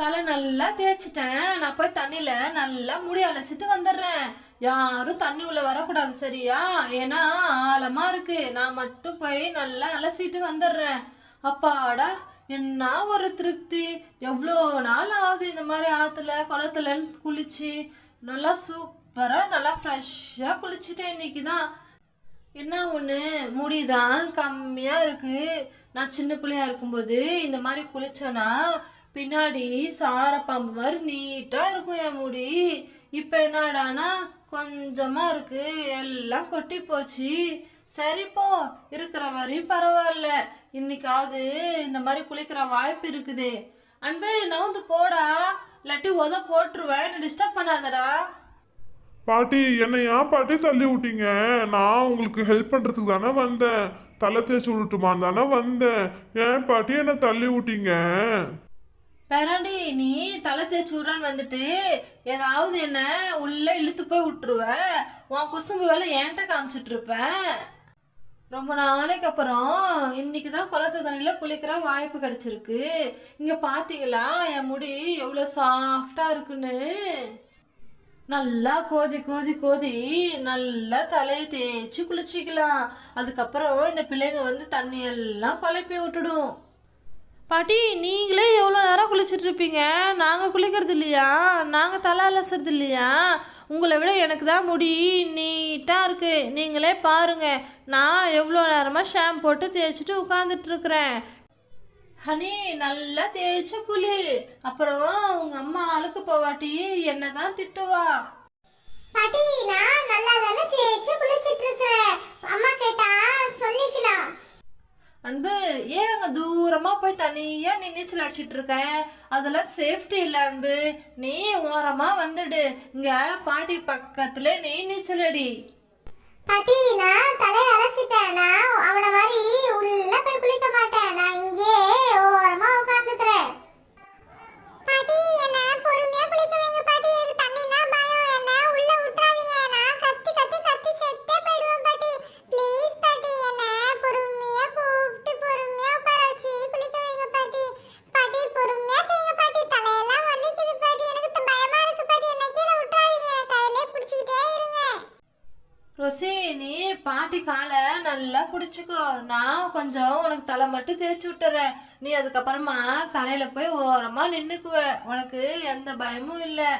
தலை நல்லா தேய்ச்சிட்டேன். நான் போய் தண்ணியில நல்லா முடி அலசிட்டு வந்துடுறேன். யாரும் தண்ணி உள்ள வரக்கூடாது சரியா? ஏன்னா ஆழமா இருக்கு. நான் மட்டும் போய் நல்லா அலசிட்டு வந்துடுறேன். அப்பாடா என்ன ஒரு திருப்தி. எவ்வளோ நாள் ஆகுது இந்த மாதிரி ஆற்றுல குளத்துல குளிச்சு. நல்லா சூப்பராக நல்லா ஃப்ரெஷ்ஷாக குளிச்சுட்டேன் இன்னைக்கு தான் என்ன ஒன்று முடிதான் கம்மியாக இருக்கு. நான் சின்ன பிள்ளையா இருக்கும்போது இந்த மாதிரி குளிச்சேன்னா பின்னாடி சாரப்பாம்பு மாதிரி நீட்டாக இருக்கும் என் முடி. இப்போ என்னடானா கொஞ்சமாக இருக்கு. எல்லாம் கொட்டி போச்சு. சரிப்போ இருக்கிற வரையும் பரவாயில்ல. இன்னைக்காவது இந்த மாதிரி குளிக்கிற வாய்ப்பு இருக்குது. அன்பு நவுந்து போடா. இல்லாட்டி உத போட்டுருவேன் என்ன டிஸ்டர்ப் பண்ணாதடா. பாட்டி என்னை ஏன் பாட்டி தள்ளி விட்டீங்க? நான் உங்களுக்கு ஹெல்ப் பண்ணுறதுக்கு தானே வந்தேன். தலை தேய்ச்சி விட்டுமான்னு தானே வந்தேன். ஏன் பாட்டி என்னை தள்ளி விட்டீங்க? பேராண்டி நீ தலை தேய்ச்சி விட்றான்னு வந்துட்டு ஏதாவது என்ன உள்ள இழுத்து போய் விட்டுருவ. உன் குசும்பு வேலை என்கிட்ட காமிச்சிட்டு இருப்பேன் ரொம்ப நாளைக்கு அப்புறம் இன்னைக்கு தான் குளத்து தண்ணியில் குளிக்கிற வாய்ப்பு கிடைச்சிருக்கு. இங்கே பார்த்தீங்களா என் முடி எவ்வளோ சாஃப்டாக இருக்குன்னு. நல்லா கோதி கோதி கோதி நல்லா தலையை தேய்ச்சி குளிச்சிக்கலாம். அதுக்கப்புறம் இந்த பிள்ளைங்க வந்து தண்ணியெல்லாம் குழப்பி விட்டுடும். பாட்டி நீங்களே எவ்வளோ நேரம் குளிச்சுட்டு இருப்பீங்க? நாங்கள் குளிக்கிறது இல்லையா? நாங்கள் தலை அலசுறது இல்லையா? உங்களை விட எனக்கு தான் முடி நீட்டாக இருக்குது நீங்களே பாருங்க. நான் எவ்வளோ நேரமாக ஷாம் போட்டு தேய்ச்சிட்டு உட்காந்துட்ருக்குறேன் ஹனி நல்லா தேய்ச்சி குளி. அப்புறம் உங்கள் அம்மா ஆளுக்கு போவாட்டி என்ன தான் திட்டுவா. பாட்டி நான் நல்லா தானே தேய்ச்சி குளிச்சிட்டு இருக்கிறேன். அம்மா கேட்டா சொல்லிக்கலாம். அன்பு ஏன் அங்கே தூரமாக போய் தனியாக நீ நீச்சல் அடிச்சிட்டு இருக்க? அதெல்லாம் சேஃப்டி இல்லை அன்பு. நீ ஓரமாக வந்துடு. இங்கே பாட்டி பக்கத்துல நீ நீச்சல் அடி பாட்டி நான் தலையை அலசிட்டேன். நான் மாதிரி உள்ள போய் குளிக்க மாட்டேன். நான் இங்கே ஓரமா உட்கார்ந்துக்கிறேன் பாட்டி என்ன பொறுமையா குளிக்க வைங்க பாட்டி எனக்கு தண்ணினா பயம் என்ன உள்ள விட்டுறாதீங்க நான் கத்தி கத்தி கத்தி செத்தே போயிடுவேன் பாட்டி ப்ளீஸ் பாட்டி என்ன பொறுமையா கூப்பிட்டு பொறுமையா உட்கார வச்சு குளிக்க வைங்க பாட்டி பாட்டி பொறுமையா செய்யுங்க பாட்டி தலையெல்லாம் வலிக்குது பாட்டி எனக்கு த- பயமா இருக்கு பாட்டி என்ன கீழே விட்டுறாதீங்க கையிலே பிடிச்சிக்கிட்டே இருங்க ரோசி நீ பாட்டி காலை நல்லா பிடிச்சிக்கோ நான் கொஞ்சம் உனக்கு தலை மட்டும் தேய்ச்சி விட்டுறேன். நீ அதுக்கப்புறமா கரையில் போய் ஓரமாக நின்றுக்குவ உனக்கு எந்த பயமும் இல்லை.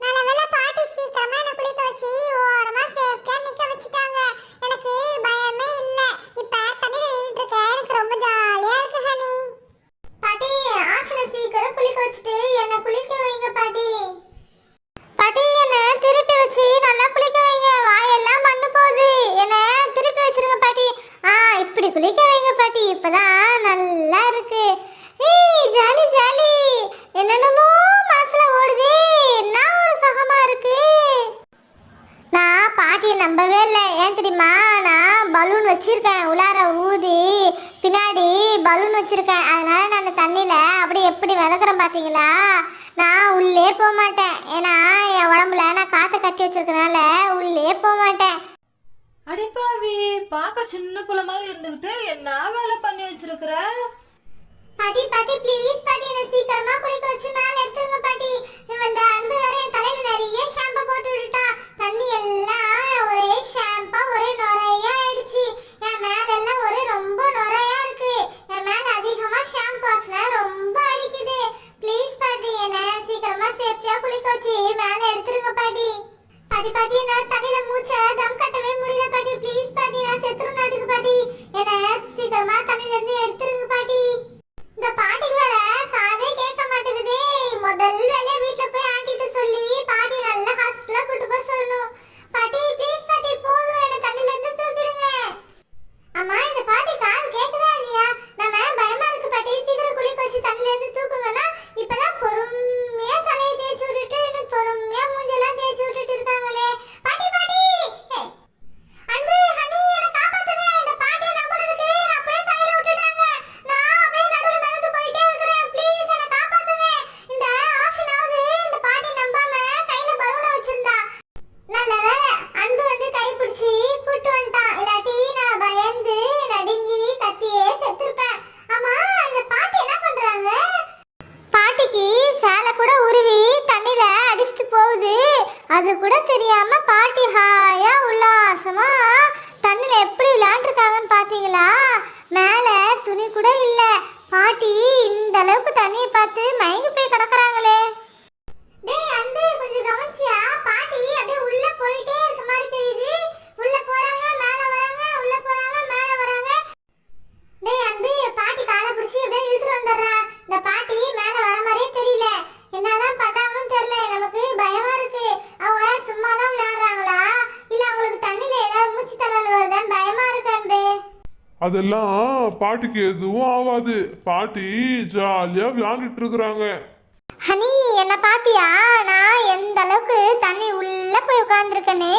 நல்ல பாட்டி சீக்கிரமா என்ன குளிக்க வச்சு ஓரமா சேஃப்டியா நிக்க வச்சுட்டாங்க எனக்கு பயமே இல்ல இப்ப தண்ணியில நின்னுட்டு இருக்கேன் எனக்கு ரொம்ப ஜாலியா இருக்கு ஹனி பாட்டி ஆக்ஷனை சீக்கிரம் குளிக்க வச்சுட்டு என்ன குளிக்க வைங்க பாட்டி பாட்டி என்ன திருப்பி வச்சு நல்லா குளிக்க வைங்க வாயெல்லாம் மண்ணு போகுது என்ன திருப்பி வச்சிருங்க பாட்டி ஆ இப்படி குளிக்க வைங்க பாட்டி இப்பதான் நல்லா இருக்கு ஏய் ஜாலி ஜாலி என்னென்னமோ மனசுல ஓடுதே என்ன ஒரு சுகமா இருக்கு நான் பாட்டியை நம்பவே இல்லை. ஏன் தெரியுமா? நான் பலூன் வச்சிருக்கேன். உள்ளார ஊதி பின்னாடி பலூன் வச்சிருக்கேன். அதனால நான் தண்ணியில் அப்படி எப்படி விதக்குறேன் பார்த்தீங்களா நான் உள்ளே போக மாட்டேன். ஏன்னா என் உடம்புல நான் காற்றை கட்டி வச்சிருக்கனால உள்ளே போக மாட்டேன். அடிப்பாவி பார்க்க சின்ன புள்ள மாதிரி இருந்துக்கிட்டு என்ன வேலை பண்ணி வச்சிருக்கிற? பாட்டி பாட்டி ப்ளீஸ் பாட்டி என்ன சீக்கிரமா குளிக்க வச்சு மேல அதெல்லாம் பாட்டிக்கு எதுவும் ஆகாது பாட்டி ஜாலியா விளையாண்டுட்டு இருக்கிறாங்க ஹனி என்ன பாத்தியா? நான் எந்த அளவுக்கு தண்ணி உள்ள போய் உட்கார்ந்துருக்கேனே?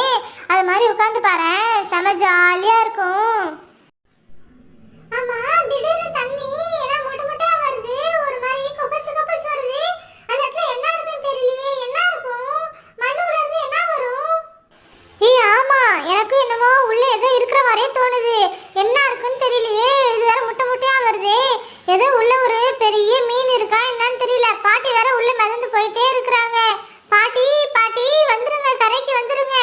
அது மாதிரி உட்கார்ந்து பாரு செம ஜாலியா இருக்கும். ஆமா திடீர்னு தண்ணி என்ன முட்டு முட்டா வருது ஒரு மாதிரி கொப்பளிச்சு கொப்பளிச்சு வருது அந்த இடத்துல என்ன இருக்குன்னு தெரியலையே என்ன இருக்கும் மண்ணுல இருந்து என்ன வரும் ஏய் ஆமா எனக்கு என்னமோ உள்ள ஏதோ இருக்கிற மாதிரியே தோணுது என்ன இருக்குன்னு தெரியலையே இது வேற முட்டை முட்டையா வருதே ஏதோ உள்ள ஒரு பெரிய மீன் இருக்கா என்னன்னு தெரியல. பாட்டி வேற உள்ள மிதந்து போயிட்டே இருக்கிறாங்க. பாட்டி பாட்டி வந்துருங்க கரைக்கு வந்துருங்க.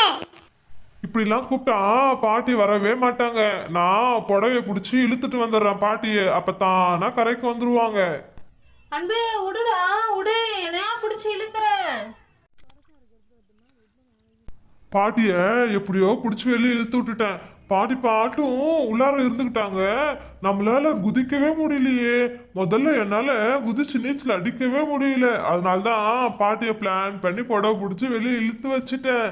இப்படிலாம் கூப்பிட்டா பாட்டி வரவே மாட்டாங்க. நான் புடவைய பிடிச்சி இழுத்துட்டு வந்துடுறேன் பாட்டியை. அப்ப தானா கரைக்கு வந்துருவாங்க. அன்பு விடுடா விடு என்னையா பிடிச்சி இழுக்கிறேன் பாட்டிய எப்படியோ பிடிச்சி வெளியே இழுத்து விட்டுட்டேன். பாட்டி பாட்டும் உள்ளார இருந்துக்கிட்டாங்க நம்மளால குதிக்கவே முடியலையே. முதல்ல என்னால் குதிச்சு நீச்சல் அடிக்கவே முடியல. அதனால தான் பாட்டியை பிளான் பண்ணி புடவை பிடிச்சி வெளியே இழுத்து வச்சுட்டேன்.